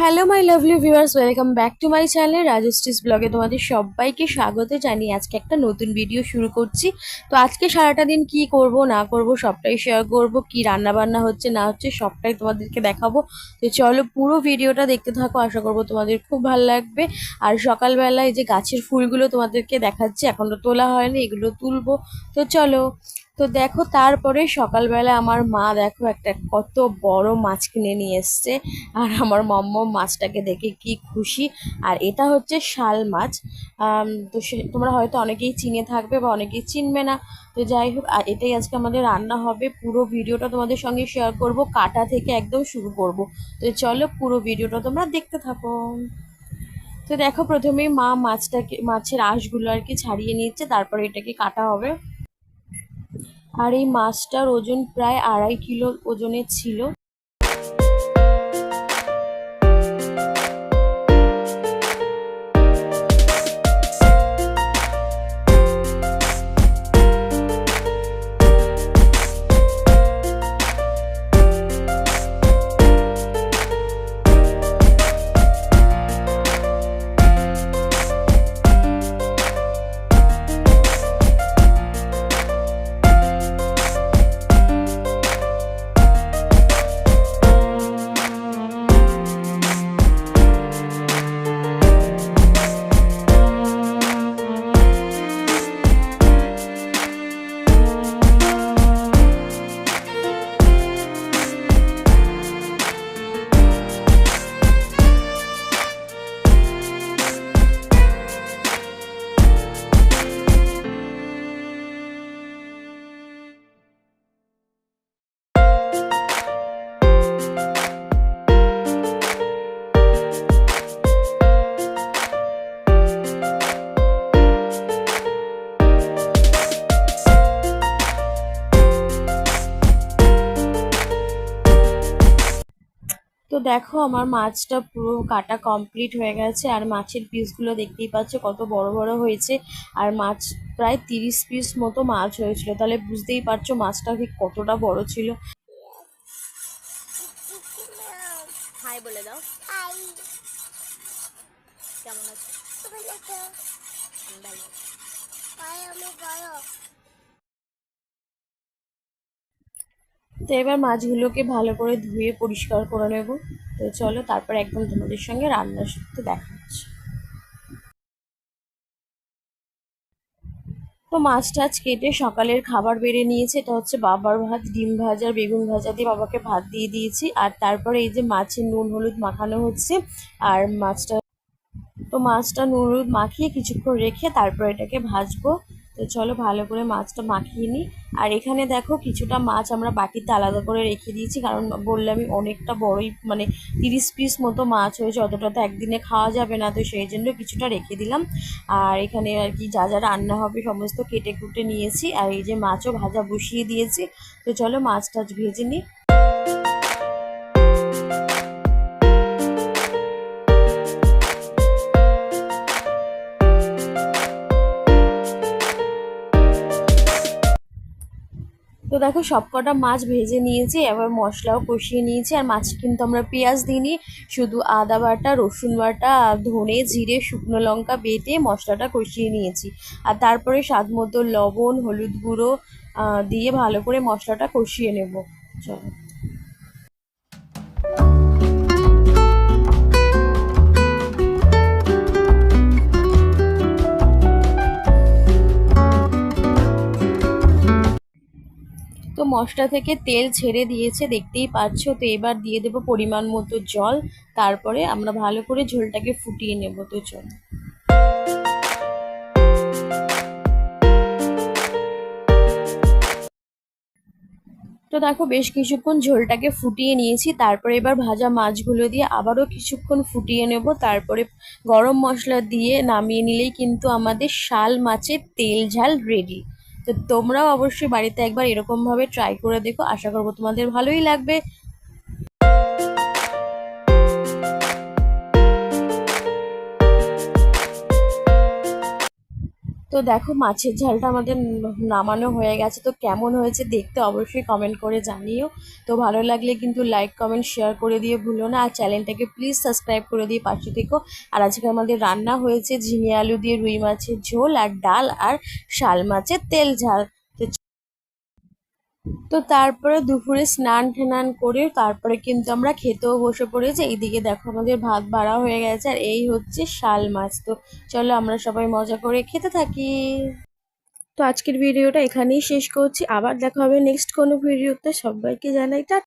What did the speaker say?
Hello my lovely viewers welcome back to my channel রাজস্টিস ব্লগে তোমাদের সবাইকে স্বাগত জানিয়ে আজকে একটা নতুন ভিডিও শুরু করছি। তো আজকে সারাটা দিন কি করব, না করব, সবটাই শেয়ার করব, কি রান্না বান্না হচ্ছে, না হচ্ছে, সবটাই তোমাদেরকে দেখাবো। তো চলো পুরো ভিডিওটা দেখতে থাকো, আশা করব তোমাদের খুব ভালো লাগবে। আর সকালবেলায় যে গাছের ফুলগুলো তোমাদেরকে দেখাচ্ছি এখনও তোলা হয়নি, এগুলো তুলবো। তো চলো তো দেখো তারপরে সকালবেলা আমার মা দেখো একটা কত বড় মাছ কিনে নিয়ে এসছে। আর আমার মম্মম মাছটাকে দেখে কি খুশি। আর এটা হচ্ছে শাল মাছ। তো সে, তোমরা হয়তো অনেকেই চিনে থাকবে বা অনেকেই চিনবে না। তো যাই হোক, আর এটাই আজকে আমাদের রান্না হবে। পুরো ভিডিওটা তোমাদের সঙ্গে শেয়ার করব, কাটা থেকে একদম শুরু করব। তো চলো পুরো ভিডিওটা তোমরা দেখতে থাকো। তো দেখো প্রথমেই মা মাছটাকে, মাছের আঁশগুলো আর কি ছাড়িয়ে নিচ্ছে তারপরে এটাকে কাটা হবে। আর এই মাছটার ওজন প্রায় আড়াই কিলো ওজনের ছিল। তো দেখো আমার মাছটা পুরো কাটা কমপ্লিট হয়ে গেছে আর মাছের পিসগুলো দেখতেই পাচ্ছ কত বড় বড় হয়েছে। আর মাছ প্রায় তিরিশ পিস মতো মাছ হয়েছিল তাহলে বুঝতেই পারছ মাছটা ঠিক কতটা বড় ছিল। হাই বলে দাও। হাই কেমন আছো? ভালো আমি ভালো। তো এবার মাছগুলোকে ভালো করে ধুয়ে পরিষ্কার করে নেব। তো চলো তারপর একদম তোমাদের সঙ্গে রান্নার সাথে দেখা হচ্ছে। তো মাছ টাছ কেটে সকালের খাবার বেড়ে নিয়েছে। এটা হচ্ছে বাবার ভাত, ডিম ভাজা, বেগুন ভাজা দিয়ে বাবাকে ভাত দিয়ে দিয়েছি। আর তারপরে এই যে মাছের নুন হলুদ মাখানো হচ্ছে। আর মাছটা, তো মাছটা নুন হলুদ মাখিয়ে কিছুক্ষণ রেখে তারপর এটাকে ভাজবো। তো চলো ভালো করে মাছটা মাখিয়ে নিই। আর এখানে দেখো কিছুটা মাছ আমরা বাটিতে আলাদা করে রেখে দিয়েছি, কারণ বললামই অনেকটা বড়ই মানে তিরিশ পিস মতো মাছ হয়েছে, অতটা তো একদিনে খাওয়া যাবে না, তো সেই জন্য কিছুটা রেখে দিলাম। আর এখানে আর কি যা যা রান্না হবে সমস্ত কেটে কুটে নিয়েছি, আর এই যে মাছও ভাজা বসিয়ে দিয়েছি। তো চলো মাছ টাছ ভেজে নিই। তো দেখো সবকটা মাছ ভেজে নিয়েছি, এবার মশলাও কষিয়ে নিয়েছি, আর মাছ কিন্তু আমরা পেঁয়াজ দিইনি, শুধু আদা বাটা, রসুন বাটা, ধনে জিরে, শুকনো লঙ্কা বেটে মশলাটা কষিয়ে নিয়েছি। আর তারপরে স্বাদ মতো লবণ, হলুদ গুঁড়ো দিয়ে ভালো করে মশলাটা কষিয়ে নেব। চলো। মশলা থেকে তেল ছেড়ে দিয়েছে, দেখতেই পাচ্ছ? তো এবার দিয়ে দেবো পরিমাণ মতো জল, তারপরে আমরা ভালো করে ঝোলটাকে ফুটিয়ে নেব তো চল তো দেখো, বেশ কিছুক্ষণ ঝোলটাকে ফুটিয়ে নিয়েছি, তারপরে এবার ভাজা মাছগুলো দিয়ে আবারও কিছুক্ষণ ফুটিয়ে নেব, তারপরে গরম মশলা দিয়ে নামিয়ে নিলেই কিন্তু আমাদের শাল মাছের তেল ঝাল রেডি তো তোমরাও অবশ্যই বাড়িতে একবার এরকমভাবে ট্রাই করে দেখো। আশা করব তোমাদের ভালোই লাগবে। তো দেখো, মাছের ঝালটা আমাদের নামানো হয়ে গেছে। তো কেমন হয়েছে দেখতে অবশ্যই কমেন্ট করে জানিও। তো ভালো লাগলে কিন্তু লাইক কমেন্ট শেয়ার করে দিয়ে ভুলো না। আর চ্যানেলটাকে প্লিজ সাবস্ক্রাইব করে দিয়ে পাশে থেকো। আর আজকে আমাদের রান্না হয়েছে ঝিঙে আলু দিয়ে রুই মাছের ঝোল, আর ডাল, আর শাল মাছের তেল ঝাল। তো তারপরে দুপুরে স্নান ঠেনান করে তারপরে কিন্তু আমরা খেতেও বসে পড়েছি। এইদিকে দেখো আমাদের ভাত বাড়া হয়ে গেছে আর এই হচ্ছে শাল মাছ। তো চলো আমরা সবাই মজা করে খেতে থাকি। তো আজকের ভিডিওটা এখানেই শেষ করছি। আবার দেখা হবে নেক্সট কোনো ভিডিওতে। সবাইকে জানাই টা